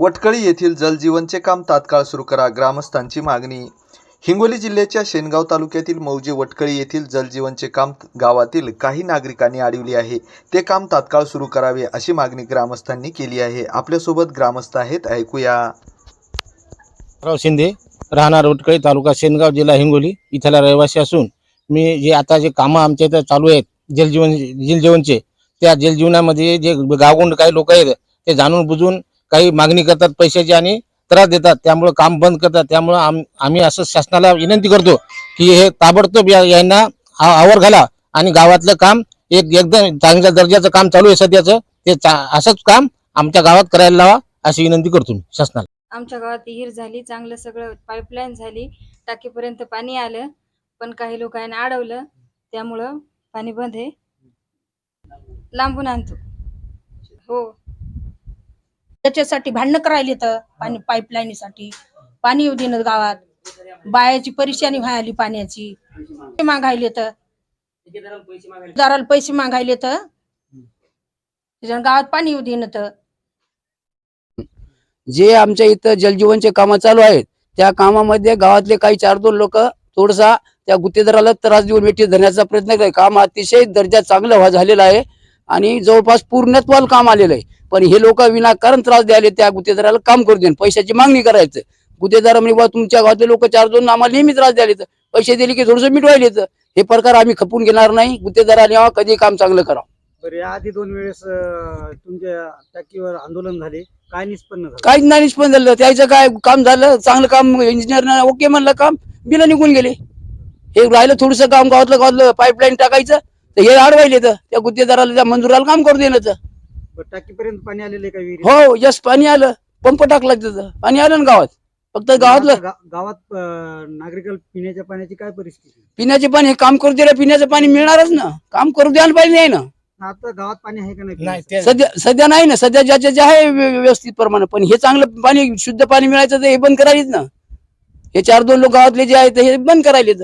वटकळी येथील जलजीवनचे काम तात्काळ सुरू करा ग्रामस्थांची मागणी. हिंगोली जिल्ह्याच्या शेनगाव तालुक्यातील मौजे वटकळी येथील जलजीवनचे काम गावातील काही नागरिकांनी अडविले आहे. ते काम तात्काळ सुरू करावे अशी मागणी ग्रामस्थांनी केली आहे. आपल्यासोबत ग्रामस्थ आहेत ऐकूया. राव शिंदे राहणार वटकळी तालुका शेनगाव जिल्हा हिंगोली इथला रहिवासी असून मी जे आता जे कामं आमच्या इथं चालू आहेत जलजीवन जलजीवनचे त्या जलजीवनामध्ये जे गावगुंड काही लोक आहेत ते जाणून बुजून काही मागणी करतात पैशाची आणि त्रास देतात. त्यामुळं काम बंद करतात. त्यामुळं आम आम्ही असं शासनाला विनंती करतो की हे ताबडतोब या यांना आवर घाला आणि गावातलं काम एक एकदम चांगल्या दर्जाचं काम चालू आहे सध्याचं. ते चा- असंच काम आमच्या गावात करायला लावा अशी विनंती करतो मी शासनाला. आमच्या गावात विहीर झाली चांगलं सगळं पाईपलाईन झाली टाकीपर्यंत पाणी आलं पण काही लोकांना अडवलं त्यामुळं पाणी बंद आहे. लांबून आणतो. हो. त्याच्यासाठी भांडणं करायला येतं पाणी पाईपलाईनीसाठी. पाणी येऊ देणं गावात. बायाची परेशानी व्हायली पाण्याची. ते मागायला येतं. दाराला पैसे मागायला येतं. त्याच्यानं गावात पाणी येऊ देणं तर. जे आमच्या इथं जलजीवनचे कामं चालू आहेत त्या कामामध्ये गावातले काही चार दोन लोक थोडसा त्या गुत्तेदाराला त्रास देऊन मिठी धरण्याचा प्रयत्न काम अतिशय दर्जा चांगला झालेला आहे. आणि जवळपास पूर्णत्वाला काम आलेलं आहे. पण हे लोक विनाकारण त्रास द्यायला त्या गुत्तेदाराला काम करू देईन पैशाची मागणी करायचं. गुत्तेदार म्हणजे बा तुमच्या गावातले लोक चार दोन आम्हाला नेहमी त्रास द्यायला पैसे दिले की थोडंसं मिटवायला येतं. हे प्रकार आम्ही खपून घेणार नाही. गुत्तेदाराने यावं, कधी काम चांगलं करा बरं या आधी दोन वेळेस तुमच्या टाकीवर आंदोलन झाले. काय निष्पन्न झालं? काहीच नाही निष्पन्न झालं. त्याचं काय काम झालं? चांगलं काम इंजिनियर ओके म्हणलं काम. बिल निघून गेले. हे राहिलं थोडस काम गावातलं गावातलं पाईपलाईन टाकायचं. तर हे अडवायले तर. त्या गुत्तेदाराला त्या मंजुराला काम करू देण्याचं बरं, टाकीपर्यंत पाणी आलेलं आहे का? हो यस पाणी आलं. पंप टाकला तिथं. पाणी आलं ना गावात. फक्त गावातलं. गावात अं, नागरिकाला पिण्याच्या पाण्याची काय परिस्थिती? पिण्याचे पाणी हे काम करू दिलं पिण्याचं पाणी मिळणारच ना. काम करू द्यायला पाहिजे नाही ना. आता गावात पाणी आहे का नाही पिण्याचं? ते सध्या सध्या नाही ना. सध्या ज्याच्या जे आहे व्य- व्यवस्थित प्रमाणे. पण हे चांगलं पाणी शुद्ध पाणी मिळायचं तर हे बंद करायलेच ना. हे चार दोन लोक गावातले जे आहेत हे बंद करायलेत.